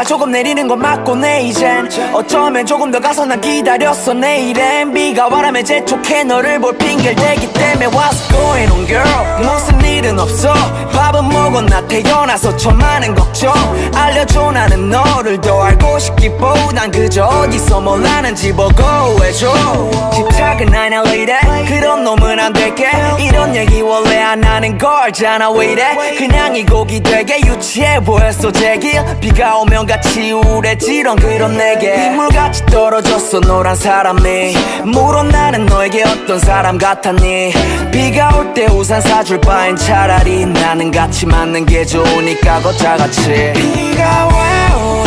비가 조금 내리는 건 맞고 내 이젠. 어쩌면 조금 더 가서 난 기다렸어 내일엔. 비가 와라면 재촉해 너를 볼 핑계를 대기 때문에 What's going on girl? 무슨 일은 없어. 밥은 먹었나 태어나서 저 많은 걱정. 알려줘 나는 너를 더 알고 싶기보단 그저 어디서 뭘 하는지 보고 해줘. 집착은 아냐 왜 이래 그런 놈은 안 될게. 이런 얘기 원래 안 하는 걸잖아 왜 이래 그냥 이 곡이 되게 유치해 보였어 제길. 비가 오면 같이 우울해지던 그런 내게 빗물같이 떨어졌어 노란 사람이. 물어 나는 너에게 어떤 사람 같았니? 비가 올 때 우산 사줄 바엔 차라리 나는 같이 맞는 게 좋으니까 걷자 같이. 비가 와오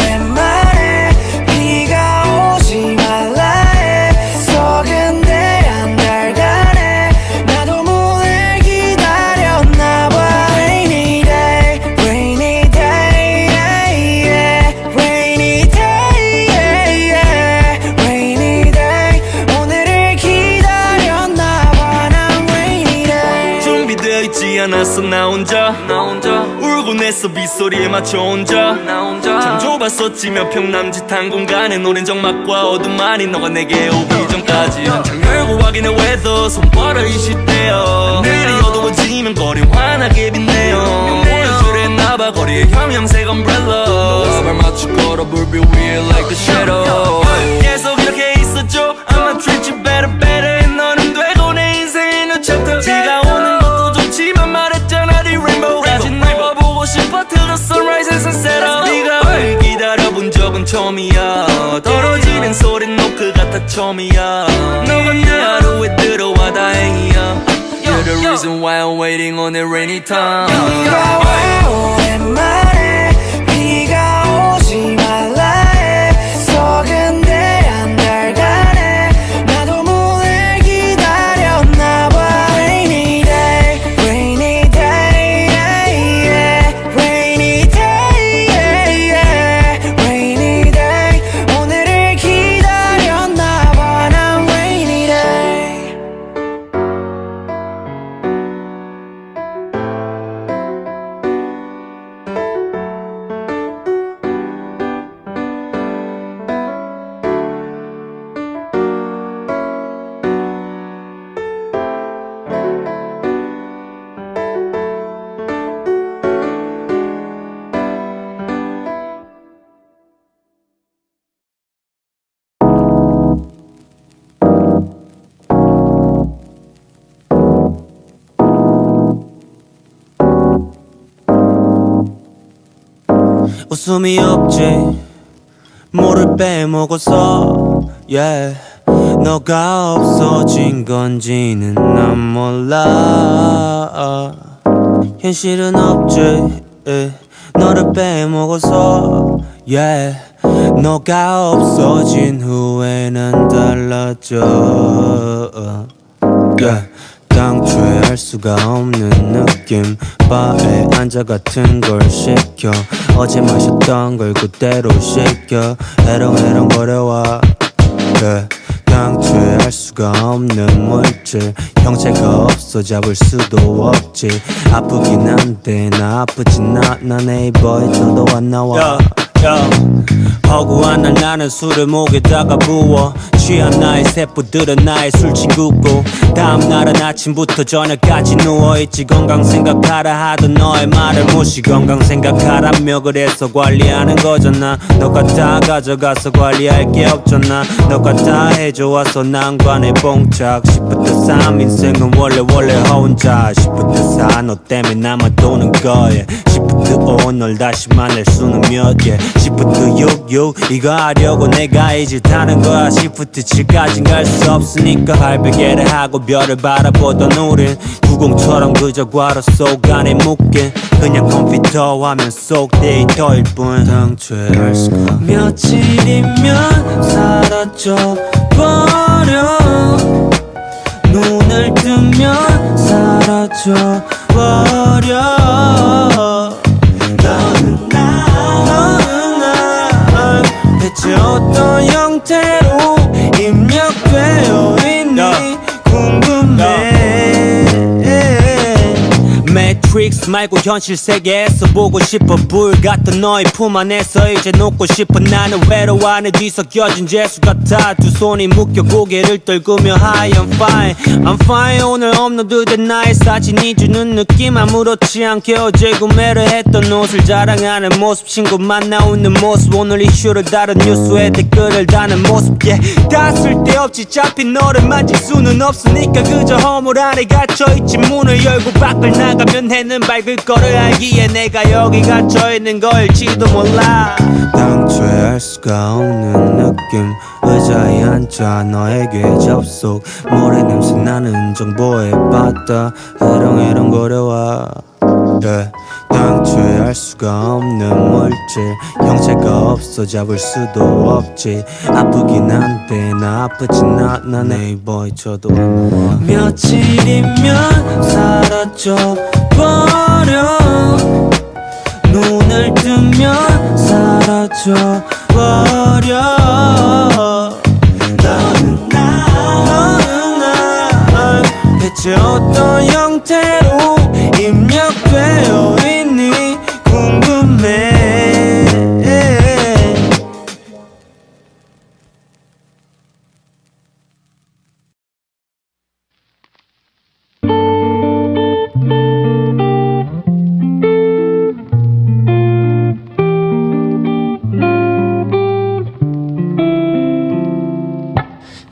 않았어 나 혼자. 나 혼자. 울고 냈어 빗소리에 맞춰 혼자. 나 혼자. 참 좁았었지 몇 평 남짓 한 공간에 노랜 적막과 어둠만이 너가 내게 오기 전까지. 한창 열고 확인해 weather 손버릇 이시대요. 하늘이 어두워지면 거리 환하게 빛내요. 오른줄에 했나봐 거리에 형형색 umbrella. 너와 발 맞춰 걸어 불빛 위에 like a shadow 계속 이렇게 있어줘 I'ma treat you better better 처음이야. 떨어지는 소린 노크 같아 처음이야. 너가 내 하루에 들어와 다행이야. You're the reason why I'm waiting on a rainy time. 오랜만에 웃음이 없지 뭐를 빼먹어서 yeah. 너가 없어진 건지는 난 몰라 현실은 없지. 너를 빼먹어서 yeah. 너가 없어진 후에 난 달라져 yeah. 당초에 알 수가 없는 느낌 바에 앉아 같은 걸 시켜 어제 마셨던 걸 그대로 시켜. 해롱해롱 거려와. 그래 알 수가 없는 물질. 형체가 없어 잡을 수도 없지. 아프긴 한데 나 아프진 않아 네이버에서도 안 나와. 야, 허구한 날 나는 술을 목에다가 부어. 취한 나의 세포들은 나의 술친구고. 다음날은 아침부터 저녁까지 누워있지. 건강 생각하라 하던 너의 말을 무시. 건강 생각하라며 그래서 관리하는 거잖아. 너가 다 가져가서 관리할 게 없잖아. 너가 다 해줘와서 난관에 봉착. 시부터 3 인생은 원래 원래 혼자. 시부터 4너 때문에 남아도는 거야. 시부터 5널 다시 만날 수는 몇 개 시프트 66 이거 하려고 내가 이짓 하는 거야 시프트 7까진 갈 수 없으니까 발베개를 하고 별을 바라보던 우린 구공처럼 그저 괄호 속 안에 묶인 그냥 컴퓨터 화면 속 데이터일 뿐. 수가 며칠이면 사라져 버려. 눈을 뜨면 사라져 버려 대체 어떤 형태로 입력되어 있니? 궁금해 매트릭스 말고 현실 세계에서 보고 싶어. 불 같던 너의 품 안에서 이제 놓고 싶어. 나는 외로워 안에 뒤섞여진 재수 같아. 두 손이 묶여 고개를 떨구며 Hi I'm fine. I'm fine. 오늘 업로드된 나의 사진이 주는 느낌 아무렇지 않게 어제 구매를 했던 옷을 자랑하는 모습. 친구 만나 웃는 모습. 오늘 이슈를 다룬 뉴스에 댓글을 다는 모습. yeah. 다 쓸데없이 잡힌 너를 만질 수는 없으니까 그저 허물 안에 갇혀있지. 문을 열고 밖을 나가면 해는 밝을 거를 알기에 내가 여기 갇혀 있는 걸지도 몰라. 당초에 알 수가 없는 느낌. 의자에 앉아 너에게 접속. 모래 냄새 나는 정보에 빠다 해롱해롱거려와 yeah. 당초에 알 수가 없는 물질 형체가 없어 잡을 수도 없지. 아프긴 한데 나 아프진 않아. 네이버에 저도 며칠이면 사라져 버려. 눈을 뜨면 사라져 버려. 너는 나 너는 나 대체 어떤 형태로 되어 있니 궁금해?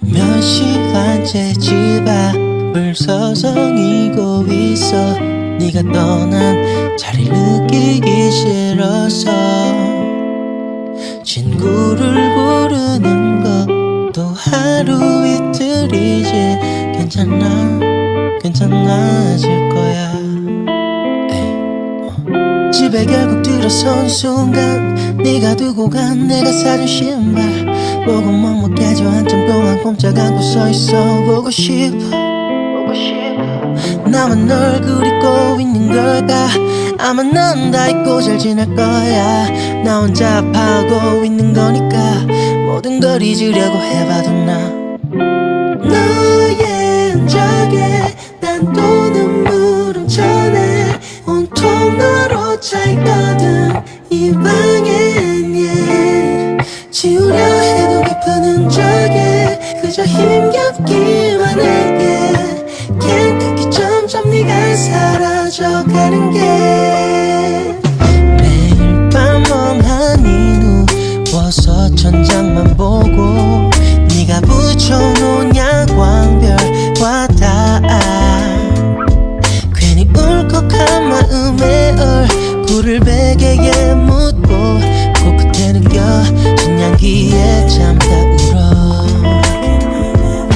몇 시간째 집 앞을 서성이고 있어 네가 떠난 자리를 느끼기 싫어서 친구를 부르는 것도 하루 이틀이지 괜찮아 괜찮아질 거야 어. 집에 결국 들어선 순간 네가 두고 간 내가 사준 신발 보고 먹먹해져 한참 동안 꼼짝 않고 보고 싶어 보고 싶어 나만 널 그리고 있는 걸까? 아마 넌다 잊고 잘 지낼 거야. 나 혼자 아파하고 있는 거니까 모든 걸 잊으려고 해봐도 나. 너의 흔적에 난 또 눈물 훔쳐내 온통 너로 차있거든 이 방엔 yeah. 지우려 해도 깊은 흔적에 그저 힘 사라져가는 게 매일 밤 멍하니 누워서 천장만 보고 네가 붙여놓은 야광별과 다 괜히 울컥한 마음에 얼굴을 베개에 묻고 코끝에 느껴진 향기에 잠다 울어.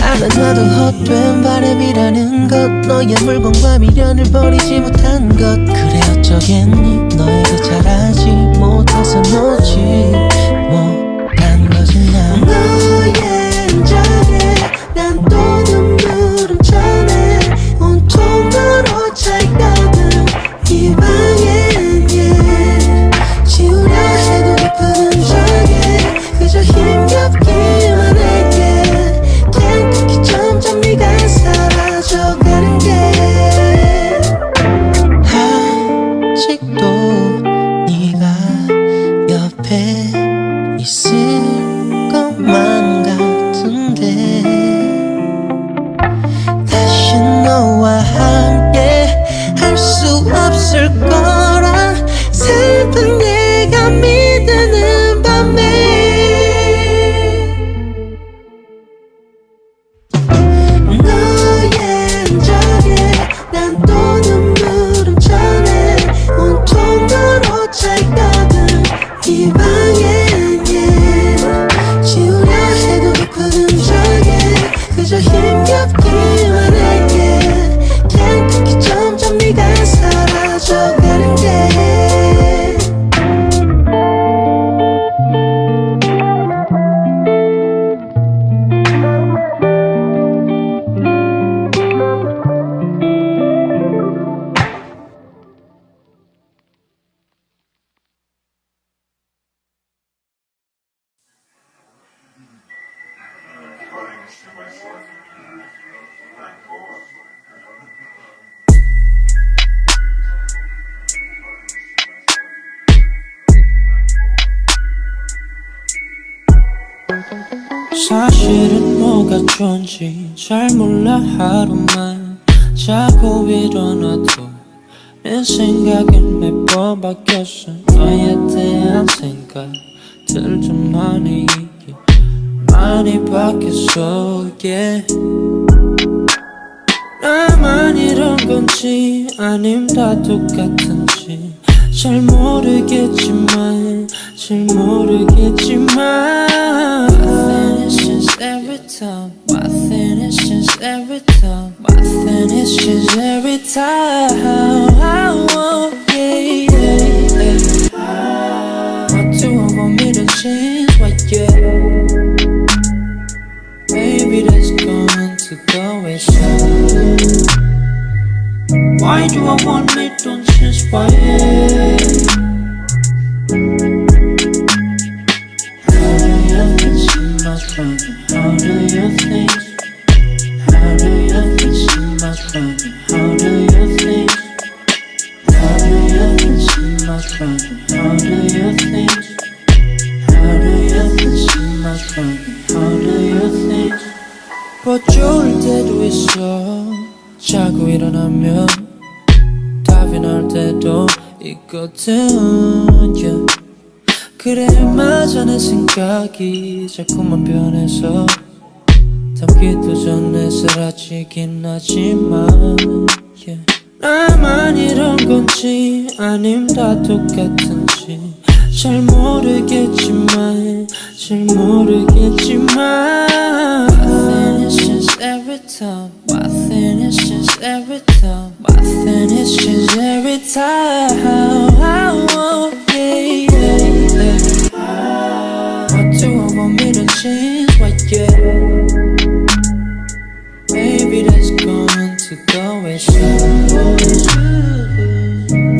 알아놔도 헛된 바람이라는 것 너의 물건과 미련을 버리지 못한 것. 그래 어쩌겠니? 너에게 잘하지 못해서 놓지 못 Cause you're hitting your 좋은지 잘 몰라 하루만 자고 일어나도 내 생각은 매번 바뀌었어. 너에 대한 생각들 좀 많이 많이 바뀌었어. Yeah. 나만 이런 건지 아님 다 똑같은지 잘 모르겠지만 잘 모르겠지만 every time thing is just every time thing is just every time yeah, yeah, yeah. What do I want me to change? What yeah Maybe that's going to go wayside Why do I want me to change? Why How 있거든 yeah. 그래 맞아 내 생각이 자꾸만 변해서 담기도 전에 사라지긴 하지만 yeah. 나만 이런 건지 아님 다 똑같은지 잘 모르겠지만 잘 모르겠지만 My thing is just every time My thing is just every time Thing is just every time yeah, yeah, yeah. What do I want me to change? What yeah Maybe that's going to go wayside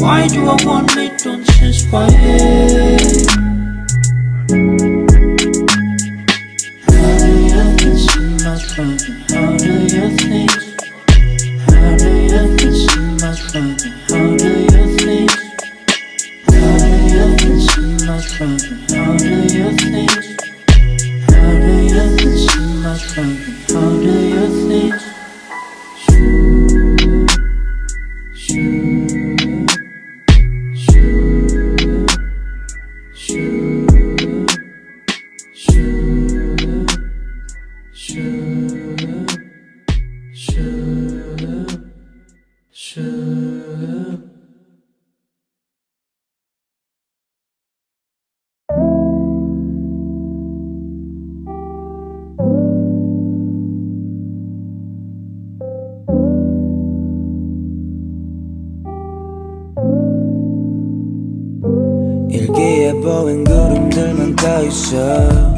Why do I want me to change? Why How 있어.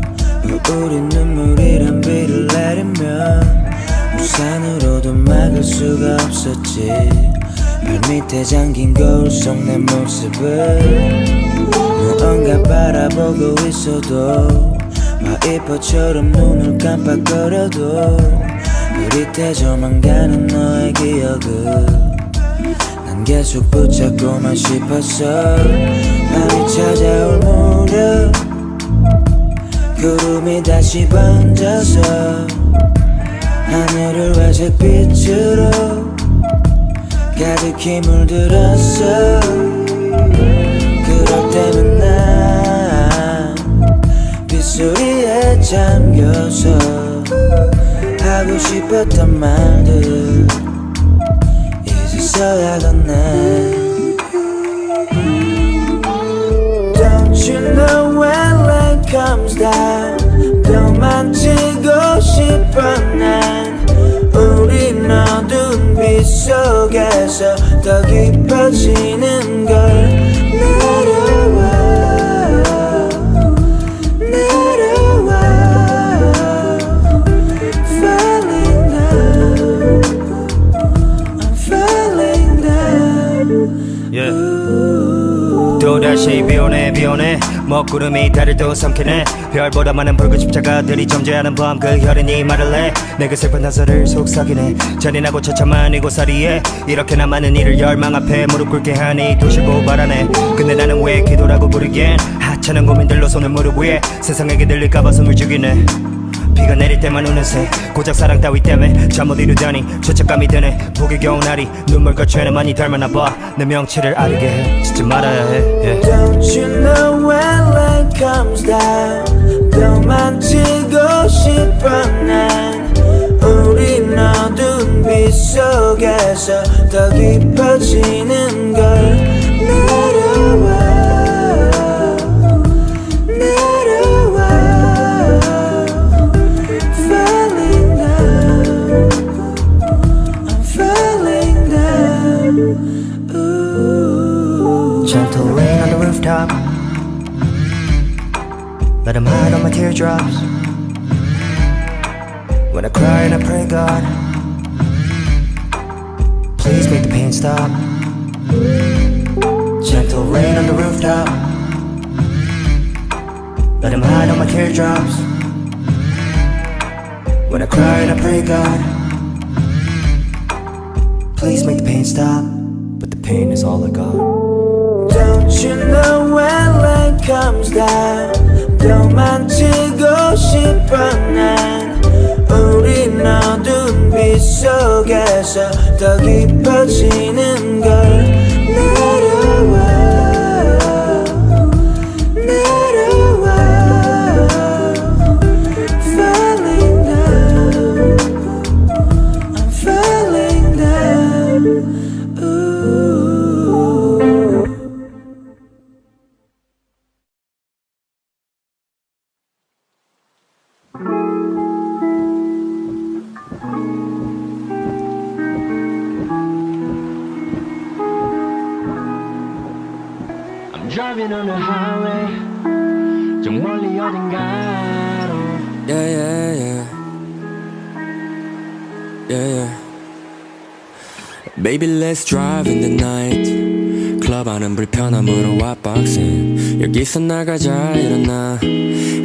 우린 눈물이란 비를 내리면 우산으로도 막을 수가 없었지. 발밑에 잠긴 거울 속 내 모습을 무언가 바라보고 있어도 와이퍼처럼 눈을 깜빡거려도 흐릿해져만 가는 너의 기억을 난 계속 붙잡고만 싶었어. 밤이 찾아올 무렵 구름이 다시 번져서 하늘을 회색 빛으로 가득히 물들었어. 그럴 때면 난 빗소리에 잠겨서 하고 싶었던 말들 이제서야 건네. Don't you know when rain comes down 도망치고 싶어 난 우린 어두운 빛 속에서 더 깊어지는 걸 또다시 변해 변해 먹구름이 달을 삼키네. 별보다 많은 붉은 십자가들이 점재하는 밤 그 혈흔이 말을 해내 그 슬픈 나서를 속삭이네. 잔인하고 처참한 이곳살이에 이렇게나 많은 일을 열망 앞에 무릎 꿇게 하니 도시 고발하네. 근데 나는 왜 기도라고 부르기엔 하찮은 고민들로 손을 무릎 위에 세상에게 들릴까봐 숨을 죽이네 비가 내릴 때만 우는 새 고작 사랑 따위 때문에 잠 못 이루다니 죄책감이 드네. 보기 겨운 날이 눈물 거쳐는 많이 닮았나 봐내 명치를 아르게 해. 진짜 말아야 해. yeah. Don't you know when rain comes down? 도망치고 싶어 난 우리 어두운 빛 속에서 더 깊어지는 걸 God Please make the pain stop Gentle rain on the rooftop Let them hide on my teardrops When I cry and I pray God Please make the pain stop But the pain is all I got Don't you know when rain comes down 도망치고 싶어 난 우리 어 속에서 더 깊어지는 걸 let's drive in the night. 클럽 안은 불편함으로 왓박싱. 여기서 나가자, 일어나.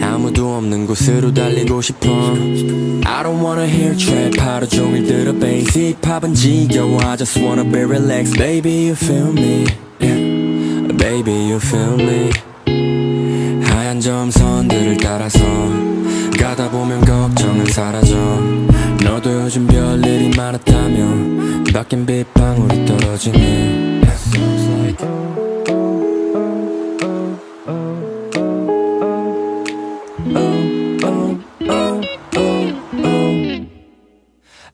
아무도 없는 곳으로 달리고 싶어. I don't wanna hear trap. 하루 종일 들어 basic 팝은 지겨워. I just wanna be relaxed. Baby, you feel me? Yeah. Baby, you feel me? 하얀 점선들을 따라서 가다 보면 걱정은 사라져 너도 요즘 별일이 많았다며 바뀐 빗방울이 떨어지네.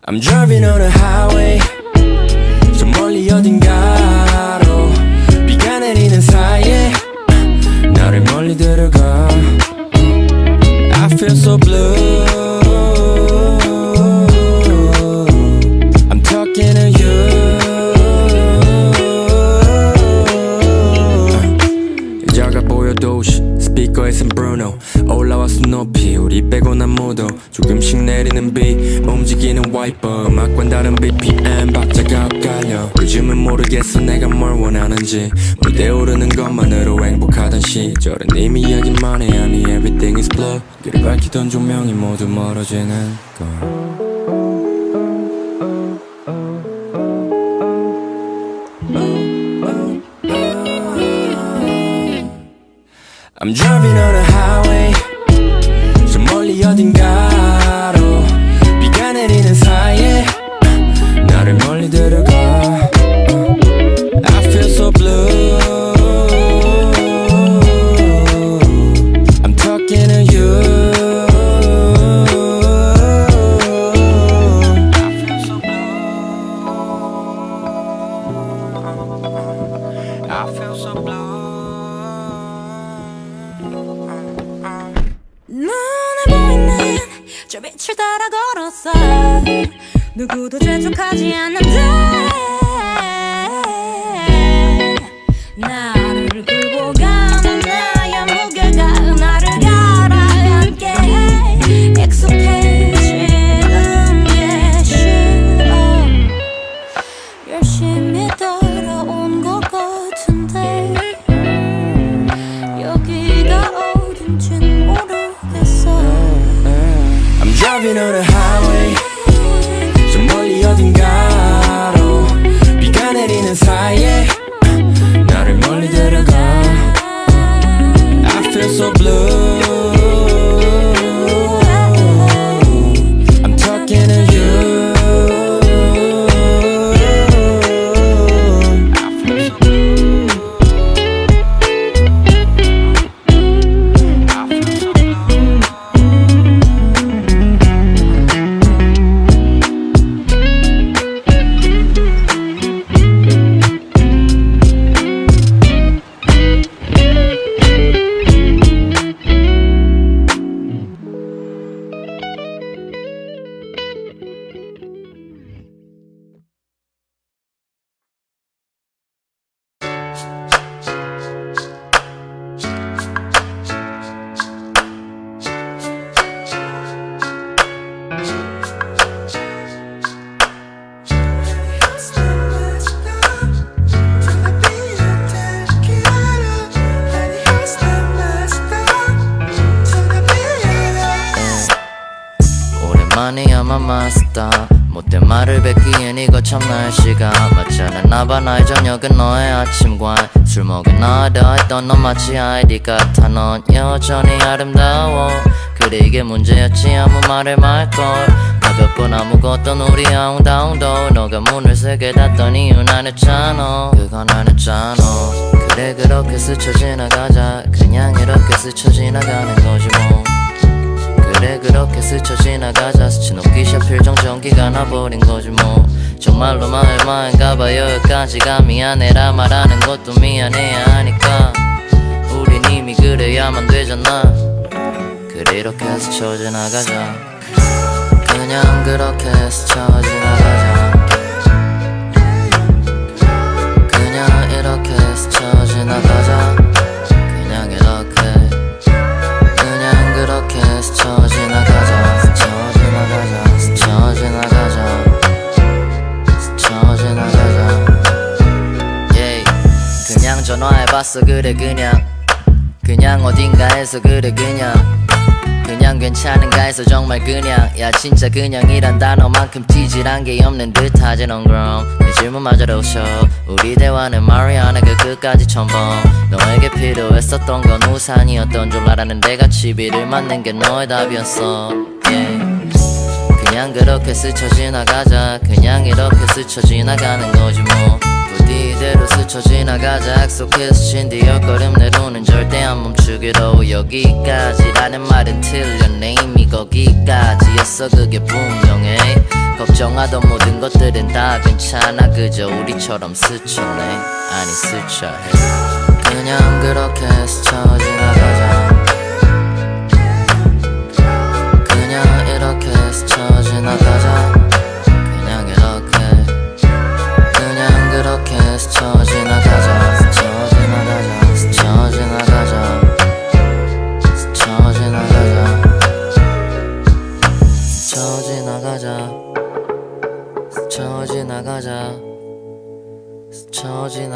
I'm driving on a highway 작아 보여 도시 스피커에선 브루노 올라와서 높이 우리 빼고 난 모두. 조금씩 내리는 비 움직이는 와이퍼. 음악과 다른 BPM 박자가 엇갈려. 요즘은 모르겠어 내가 뭘 원하는지. 무대 오르는 것만으로 행복하던 시절은 이미 이야기만 해. 아니 everything is blur 길을 밝히던 조명이 모두 멀어지는 걸 I'm driving on a highway 누구도 재촉하지 않는 마마스타 못된 말을 뱉기엔 이거 참 날씨가 맞지 않았나 봐 나의 저녁은 너의 아침과 술 먹은 나다 했던 넌 마치 아이디 같아. 넌 여전히 아름다워. 그래 이게 문제였지 아무 말을 말걸. 가볍고 아무것도 우리 아웅다웅도 너가 문을 세게 닫던 이유는 안 했잖아 그건 안 했잖아. 그래 그렇게 스쳐 지나가자. 그냥 이렇게 스쳐 지나가는 거지 뭐 그렇게 스쳐 지나가자. 스치놓기 샤필 정 전기가 나버린 거지 뭐. 정말로 마을마인가 봐 여기까지가 미안해라 말하는 것도 미안해야 하니까. 우린 이미 그래야만 되잖아. 그래 이렇게 스쳐 지나가자. 그냥 그렇게 스쳐 지나가자. 그냥 이렇게 스쳐 지나가자 전화해봤어. 그래 그냥. 그냥 어딘가에서 그래 그냥. 그냥 괜찮은가 해서 정말 그냥. 야 진짜 그냥이란 단어만큼 찌질한 게 없는 듯 하지 넌 그럼. 내 질문마저도 웃어 우리 대화는 마리아나가 끝까지 첨벙. 너에게 필요했었던 건 우산이었던 줄 알았는데 같이 비를 맞는 게 너의 답이었어. 그냥 그렇게 스쳐 지나가자. 그냥 이렇게 스쳐 지나가는 거지 뭐. 부디 이대로 스쳐 지나가자 약속해서 친 뒤에 걸음 내로는 절대 안 멈추기로 여기까지라는 말은 틀렸네. 이미 거기까지였어. 그게 분명해. 걱정하던 모든 것들은 다 괜찮아. 그저 우리처럼 스쳐네 아니 스쳐해. 그냥 그렇게 스쳐 지나가자. 그냥 이렇게 스쳐 지나가자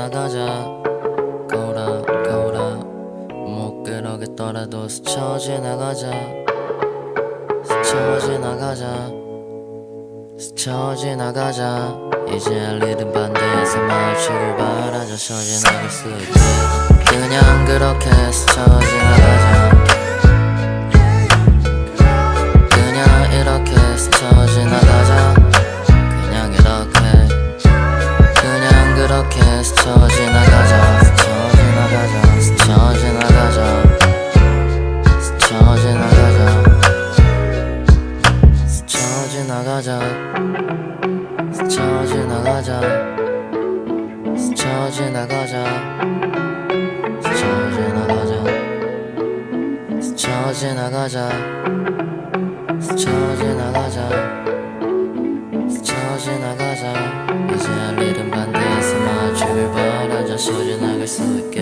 나가자. 거울아 거울아 못 그러겠더라도 스쳐 지나가자. 스쳐 지나가자. 스쳐 지나가자. 이제 알리는 반대에서 마주치길 바라자. 스쳐 지나갈 수 있게 그냥 그렇게 스쳐 지나가자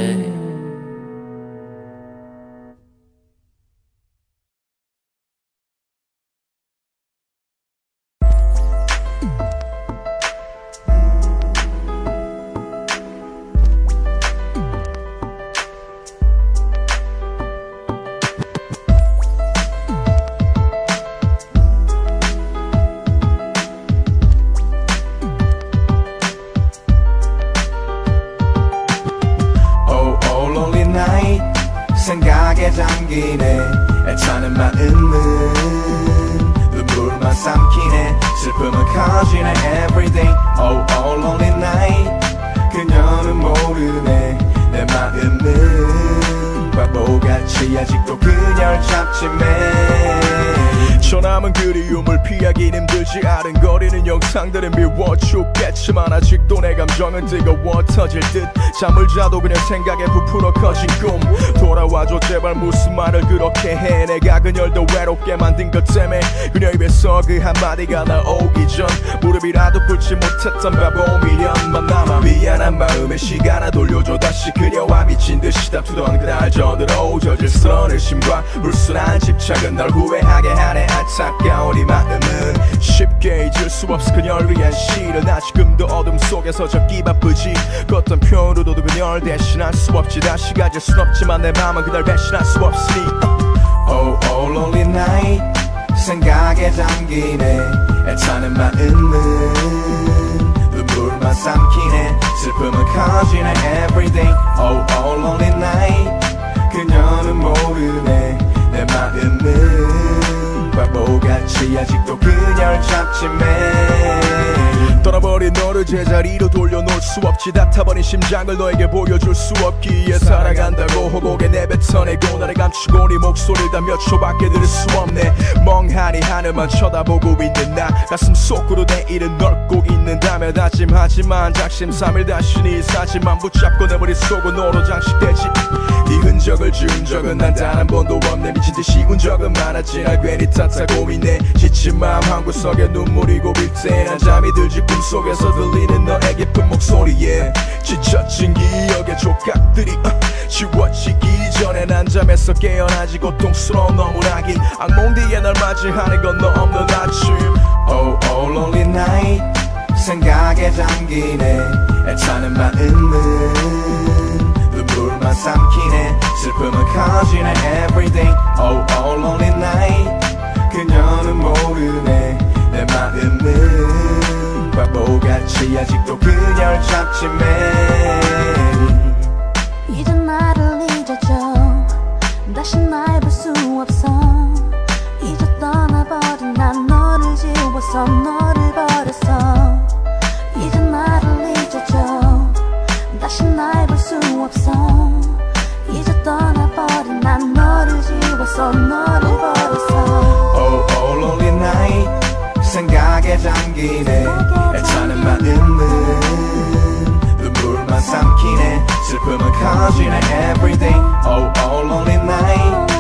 Yeah. 아른거리는 영상들은 미워 죽겠지만 아직도 내 감정은 뜨거워 터질 듯. 잠을 자도 그냥 생각에 부풀어 커진 꿈. 돌아와줘 제발 무슨 말을 그렇게 해. 내가 그녀를 더 외롭게 만든 것 때문에 그녀 입에서 그 한마디가 나오기 전 무릎이라도 꿇지 못했던 바보 미련 만 남아. 미안한 마음에 시간을 돌려줘. 다시 그녀와 미친 듯이 다투던 그날 전으로 젖을 서늘심과 불순한 집착은 널 후회하게 하네. 안타까운 이 마음은 쉽게 잊을 수 없어 그녀를 위한 시를 나 지금도 어둠 속에서 적기 바쁘지. 그 어떤 표현으로도 그녀를 대신할 수 없지. 다시 가질 순 없지만 내 맘은 그날 배신할 수 없으니. Oh, oh, lonely night. 생각에 잠기네. 애타는 마음은 눈물만 삼키네. 슬픔은 커지네. Everyday Oh, oh, lonely night 너를 제자리로 돌려놓을 수 없지. 닥터버린 심장을 너에게 보여줄 수 없기에 살아간다고 호곡에 내뱉어내고 나를 감추고 네 목소리를 다몇 초밖에 들을 수 없네. 멍하니 하늘만 쳐다보고 있는 나 가슴 속으로 내일은 널꼭 잊는다며 다짐하지만 작심 삼일 다시 네 사진만 붙잡고 내 머릿속으로 장식되지 네 흔적을 지운 적은 난 단 한 번도 없네. 미친 듯이 운 적은 많았지. 날 괜히 탓하고 있네 지친 마음 한 구석에 눈물이 고빌 때난 잠이 들지 꿈속에서 들리는 너의 깊은 목소리에 지쳐진 기억의 조각들이 어, 지워지기 전에 난 잠에서 깨어나지. 고통스러운 너무나 긴 악몽 뒤에 널 맞이하는 건 너 없는 아침. Oh oh lonely night. 생각에 잠기네. 애타는 마음은 눈물만 삼키네. 슬픔은 커지네. Everyday Oh oh lonely night. 그녀는 모르네. 내 마음은 바보같이 아직도 그녀를 잡지 매 이제 나를 잊어줘. 다시 날 볼 수 없어. 이제 떠나버린 난 너를 지워서 너를 버렸어. 이제 나를 잊어줘. 다시 날 볼 수 없어 떠나버린 난 너를 지웠어 너를 버렸어. Oh oh lonely night. 생각에 잠기네. 애타는 마음은 눈물만 삼키네. 슬픔은 커지네. Everyday. Oh oh lonely night.